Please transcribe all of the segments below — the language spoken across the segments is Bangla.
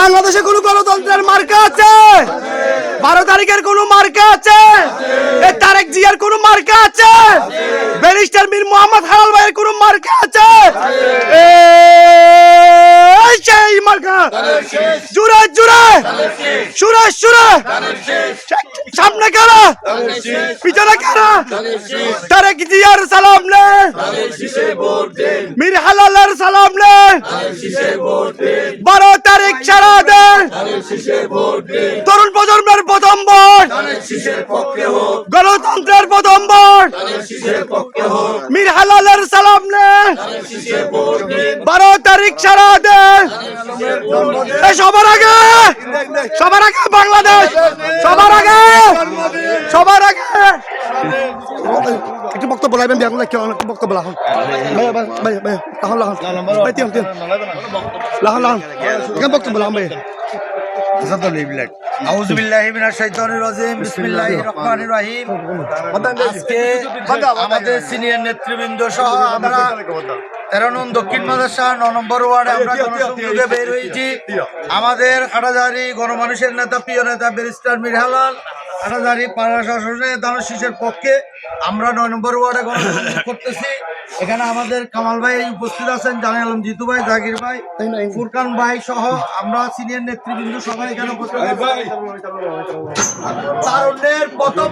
বাংলাদেশে কোনো গণতন্ত্রের মার্কা আছে? বারো তারিখের কোন মার্কা আছে? তারেক জিয়ার কোনো মার্কা আছে? ব্যারিস্টার মীর মোহাম্মদ হালাল ভাইয়ের কোন মার্কা আছে? জুড়ে জুড়ে। সুরে সুরে। সামনে কারা পিছনে কারা তারেক জিয়ার সালাম নে। মীর হালালের সালাম নে। বারো তারিখ সারা দে। তরুণ প্রজন্মের প্রথম ভোট গণতন্ত্রের প্রথম ভোট মীর হালালের সালাম নে। বারো তারিখ সারা দেন সবার আগে। সবার আগে বাংলাদেশ। সবার আগে। সবার আগে। একটু বক্তব্য লাগবেন বিয়া করলে কেউ একটু বক্তব্য লাগান ভাইয়া ভাই ভাই ভাই লাগান লাগান ভাই তিন তিন। লাগান এখানে বক্তব্য লাগান ভাই মিনাশ আমাদের সিনিয়র নেতৃবৃন্দ সহ আমরা তেরো নং দক্ষিণ মাদ্রাসা ন নম্বর ওয়ার্ডে আমরা জনসংযোগে বের হয়েছি। আমাদের হাটাজারি গণমানুষের নেতা প্রিয় নেতা ব্যারিস্টার মির হাটাজারি পাড়া শাসনের দানশীষের পক্ষে আমরা নয় নম্বর ওয়ার্ডে গণসংযোগ করতেছি। এখানে আমাদের কামাল ভাই উপস্থিত আছেন জানে আলম জিতু ভাই জাকির ভাই ফুরকান ভাই সহ আমরা সিনিয়র নেতৃবৃন্দ সবাই এখানে উপস্থিত। তারুণ্যের প্রথম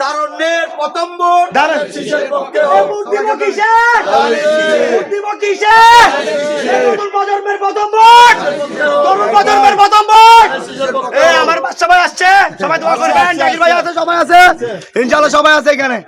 তারুণ্যের প্রথম দাঁড়ান। শীষের পক্ষে এ হোক। ভোট দিব কিসে? ভোট দিব কিসে? এ নতুন প্রজন্মের প্রথম ভোট। তরুণ প্রজন্মের প্রথম ভোট। এ আমার বাচ্চা ভাই আছে সবাই আছে? ইনশাল্লাহ সবাই আছে এখানে।